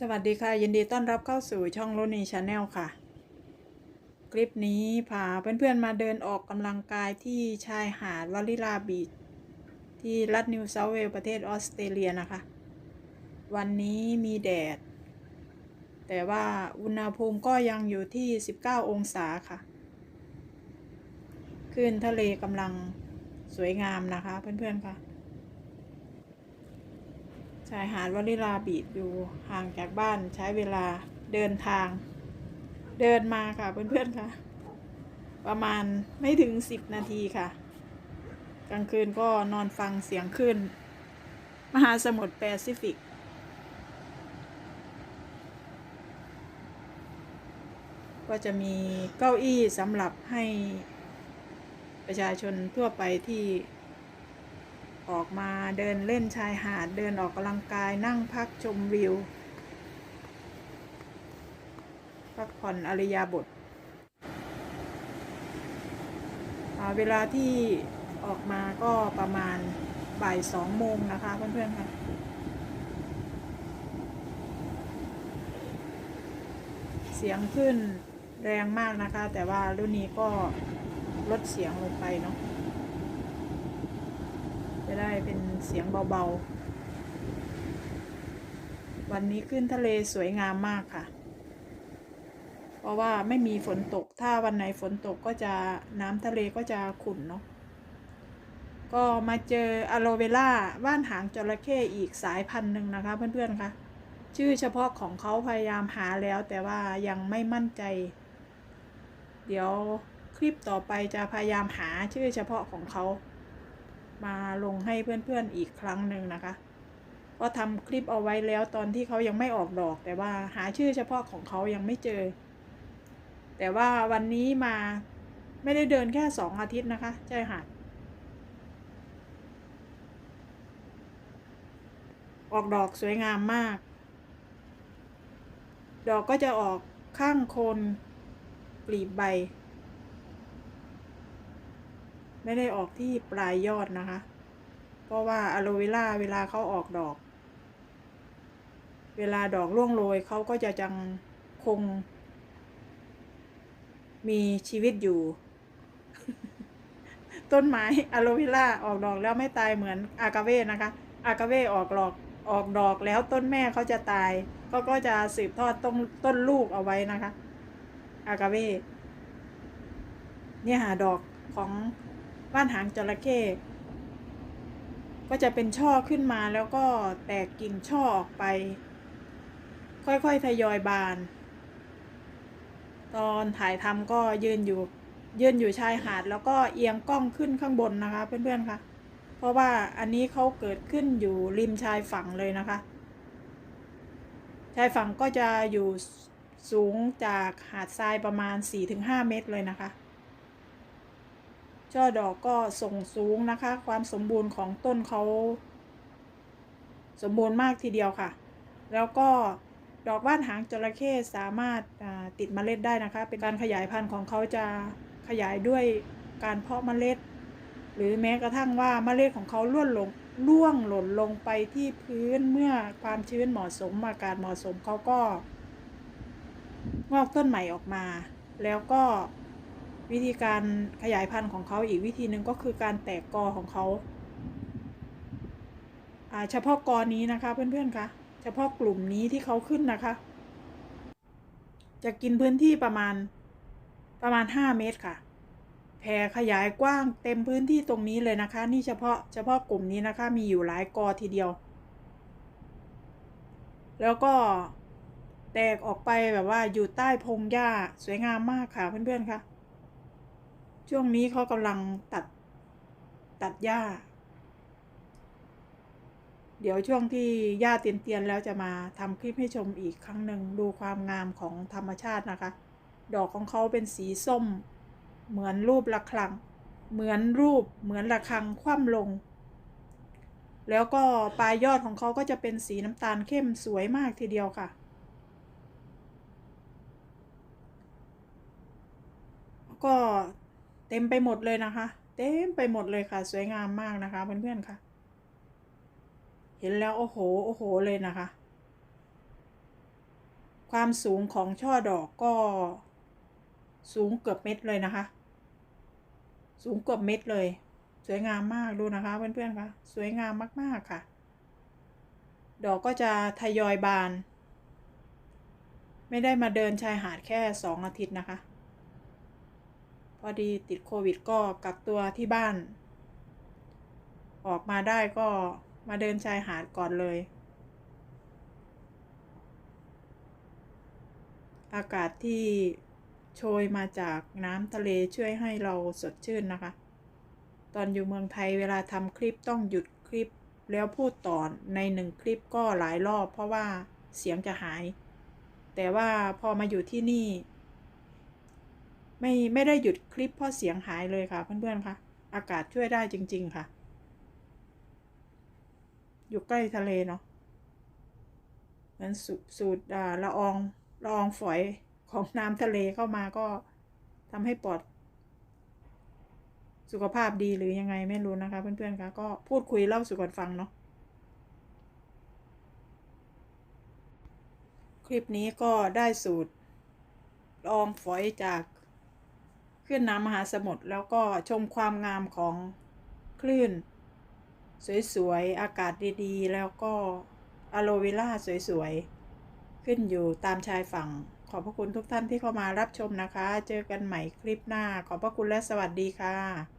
สวัสดีค่ะ ยินดีต้อนรับเข้าสู่ช่องโรนีชาแนลค่ะ คลิปนี้พาเพื่อนๆมาเดินออกกำลังกายที่ชายหาดวอลลิลาบีชที่รัฐนิวเซาเวลส์ประเทศออสเตรเลียนะคะ วันนี้มีแดด แต่ว่าอุณหภูมิก็ยังอยู่ที่ 19 องศาค่ะคลื่นทะเลกำลังสวยงามนะคะเพื่อนๆค่ะ ชายหาดวลิลาบีดอยู่ห่างจากบ้านใช้เวลาเดินทาง เดินมาค่ะเพื่อนๆค่ะ ประมาณไม่ถึงสิบนาทีค่ะ กลางคืนก็นอนฟังเสียงคลื่นมหาสมุทรแปซิฟิก ก็จะมีเก้าอี้สำหรับให้ประชาชนทั่วไปที่ ออกมาเดินเล่นชายหาด เดินออกกำลังกายนั่งพักชมวิว พักผ่อนอริยาบทเวลาที่ออกมาก็ประมาณบ่ายสองโมงนะคะเพื่อนๆค่ะเสียงขึ้นแรงมากนะคะ แต่ว่ารุ่นนี้ก็ลดเสียงลงไปเนาะ ได้เป็นเสียงเบาๆ วันนี้ขึ้นทะเลสวยงามมากค่ะ เพราะว่าไม่มีฝนตก ถ้าวันไหนฝนตกก็จะน้ำทะเลก็จะขุ่นเนาะ ก็มาเจออะโลเวล่าว่านหางจระเข้อีกสายพันธุ์หนึ่งนะคะเพื่อนๆคะชื่อเฉพาะของเขาพยายามหาแล้วแต่ว่ายังไม่มั่นใจ เดี๋ยวคลิปต่อไปจะพยายามหาชื่อเฉพาะของเขา มาลงให้เพื่อนๆอีกครั้งหนึ่งนะคะ ก็ทำคลิปเอาไว้แล้วตอนที่เขายังไม่ออกดอก แต่ว่าหาชื่อเฉพาะของเขายังไม่เจอ แต่ว่าวันนี้มาไม่ได้เดินแค่สองอาทิตย์นะคะใช่ค่ะออกดอกสวยงามมาก ดอกก็จะออกข้างโคนกลีบใบ ไม่ได้ออกที่ปลายยอดนะคะ เพราะว่าอะโลเวล่าเวลาเขาออกดอก เวลาดอกร่วงโรยเขาก็จะจังคง มีชีวิตอยู่ ต้นไม้อะโลเวล่าออกดอกแล้วไม่ตายเหมือนอากาเว่นะคะอากาเว่ออกดอกออกดอกแล้วต้นแม่เขาจะตายเขาก็จะสืบทอดต้นต้นลูกเอาไว้นะคะ อากาเว่เนี่ยหาดอกของ บ้านหางจระเข้ก็จะเป็นช่อขึ้นมาแล้วก็แตกกิ่งช่อออกไป ค่อยๆทยอยบาน ตอนถ่ายทำก็ยืนอยู่ยืนอยู่ชายหาดแล้วก็เอียงกล้องขึ้นข้างบนนะคะ เพื่อนๆคะเพราะว่าอันนี้เขาเกิดขึ้นอยู่ริมชายฝั่งเลยนะคะ ชายฝั่งก็จะอยู่สูงจากหาดทรายประมาณ 4-5 เมตรเลยนะคะ ช่อดอกก็ส่งสูงนะคะ ความสมบูรณ์ของต้นเขา สมบูรณ์มากทีเดียวค่ะ แล้วก็ดอกว่านหางจระเข้สามารถติดเมล็ดได้นะคะ เป็นการขยายพันธุ์ของเขาจะขยายด้วยการเพาะเมล็ด หรือแม้กระทั่งว่าเมล็ดของเขาล่วงลงล่วงหล่นลงไปที่พื้นเมื่อความชื้นเหมาะสมอากาศเหมาะสมเขาก็ งอกต้นใหม่ออกมา แล้วก็ วิธีการขยายพันธุ์ของเขาอีกวิธีหนึ่งก็คือการแตกกอของเขาเฉพาะกอนี้นะคะเพื่อนๆคะเฉพาะกลุ่มนี้ที่เขาขึ้นนะคะ จะกินพื้นที่ประมาณประมาณห้าเมตรค่ะแผ่ขยายกว้างเต็มพื้นที่ตรงนี้เลยนะคะ นี่เฉพาะเฉพาะกลุ่มนี้นะคะ มีอยู่หลายกอทีเดียว แล้วก็แตกออกไปแบบว่าอยู่ใต้พงหญ้าสวยงามมากค่ะเพื่อนๆค่ะ ช่วงนี้เขากำลังตัด ตัดหญ้า เดี๋ยวช่วงที่หญ้าเตียนๆแล้วจะมาทำคลิปให้ชมอีกครั้งหนึ่งดูความงามของธรรมชาตินะคะ ดอกของเขาเป็นสีส้ม เหมือนรูประฆัง เหมือนรูปเหมือนระฆังคว่ำลง แล้วก็ปลายยอดของเขาก็จะเป็นสีน้ำตาลเข้มสวยมากทีเดียวค่ะก็ เต็มไปหมดเลยนะคะ เต็มไปหมดเลยค่ะ สวยงามมากนะคะเพื่อนๆค่ะ เห็นแล้วโอ้โหโอ้โหเลยนะคะ ความสูงของช่อดอกก็สูงเกือบเม็ดเลยนะคะ สูงเกือบเม็ดเลย สวยงามมากดูนะคะเพื่อนๆค่ะ สวยงามมากๆค่ะ ดอกก็จะทยอยบาน ไม่ได้มาเดินชายหาดแค่สองอาทิตย์นะคะ พอดีติดโควิดก็กักตัวที่บ้าน ออกมาได้ก็มาเดินชายหาดก่อนเลย อากาศที่โชยมาจากน้ำทะเลช่วยให้เราสดชื่นนะคะ ตอนอยู่เมืองไทยเวลาทำคลิปต้องหยุดคลิปแล้วพูดต่อในหนึ่งคลิปก็หลายรอบเพราะว่าเสียงจะหาย แต่ว่าพอมาอยู่ที่นี่ ไม่ไม่ได้หยุดคลิปเพราะเสียงหายเลยค่ะ เพื่อนๆคะอากาศช่วยได้จริง ๆ ค่ะ อยู่ใกล้ทะเลเนาะเหมือนสสูตรละอองละอองฝอยของน้ำทะเลเข้ามาก็ทำให้ปลอด สุขภาพดีหรือยังไงไม่รู้นะคะ เพื่อนๆคะก็พูดคุยเล่าสู่กันฟังเนาะคลิปนี้ก็ได้สูตรละอองฝอยจาก ขึ้นน้ำมหาสมุทรแล้วก็ชมความงามของคลื่น สวยๆ อากาศดีๆ แล้วก็อะโลเวล่าสวยๆ ขึ้นอยู่ตามชายฝั่ง ขอบพระคุณทุกท่านที่เข้ามารับชมนะคะ เจอกันใหม่คลิปหน้า ขอบพระคุณและสวัสดีค่ะ